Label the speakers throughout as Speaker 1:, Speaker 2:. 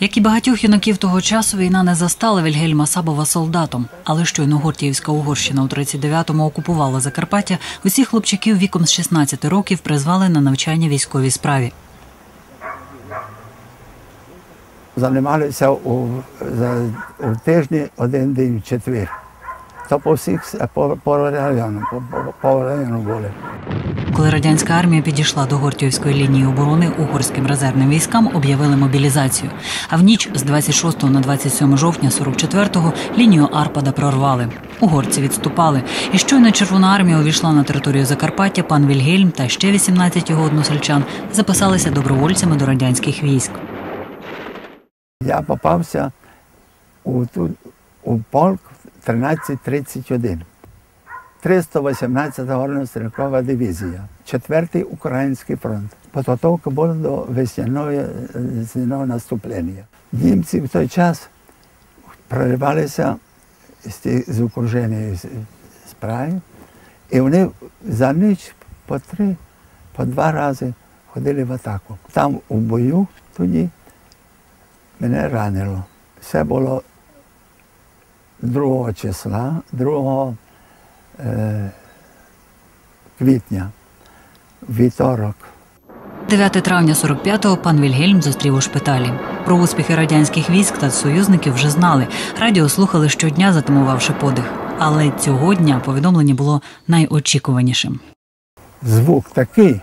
Speaker 1: Як і багатьох юнаків того часу, війна не застала Вільгельма Сабова солдатом. Але щойно Гортіївська Угорщина у 39-му окупувала Закарпаття, усіх хлопчиків віком з 16 років призвали на навчання військовій справі.
Speaker 2: Займалися у, за, у тижні один день в четвер. То по всіх по, по району, по, по, по району були.
Speaker 1: Коли радянська армія підійшла до Гортіївської лінії оборони, угорським резервним військам об'явили мобілізацію. А в ніч з 26 на 27 жовтня 44-го лінію Арпада прорвали. Угорці відступали. І щойно Червона армія увійшла на територію Закарпаття, пан Вільгельм та ще 18 його односельчан записалися добровольцями до радянських військ.
Speaker 2: Я попався у, у полк 1331. 318 горно-стрілкова дивізія, 4-й Український фронт. Підготовка була до весняного, наступлення. Німці в той час проривалися з, окруження з, і вони за ніч по три, по два рази ходили в атаку. Там у бою тоді мене ранило. Це було 2 числа, 2 е, квітня, вівторок.
Speaker 1: 9 травня 45-го пан Вільгельм зустрів у шпиталі. Про успіхи радянських військ та союзників вже знали. Радіо слухали щодня, затамувавши подих. Але цього дня повідомлення було найочікуванішим.
Speaker 2: Звук такий,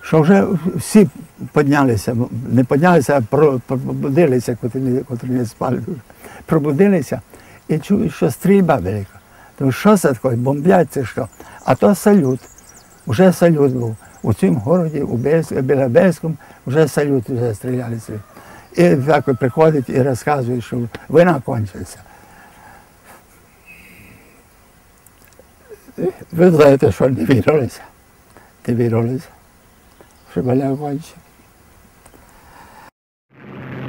Speaker 2: що вже всі піднялися, не піднялися, а пробудилися, котрі не спали. Пробудилися і чують, що стрільба велика. Тому що це таке, бомблять це що? А то салют. Вже салют був. У цьому городі, у Бельськ- біля Бельському, вже салют вже стріляли. І так приходять і розказують, що війна кончиться. Ви знаєте, що не вірилися. Не вірилися, що війна кончиться.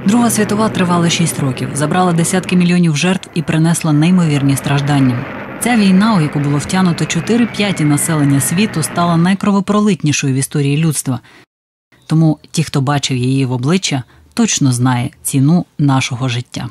Speaker 1: Друга світова тривала 6 років, забрала десятки мільйонів жертв і принесла неймовірні страждання. Ця війна, у яку було втягнуто 4 п'яті населення світу, стала найкровопролитнішою в історії людства. Тому ті, хто бачив її в обличчя, точно знає ціну нашого життя.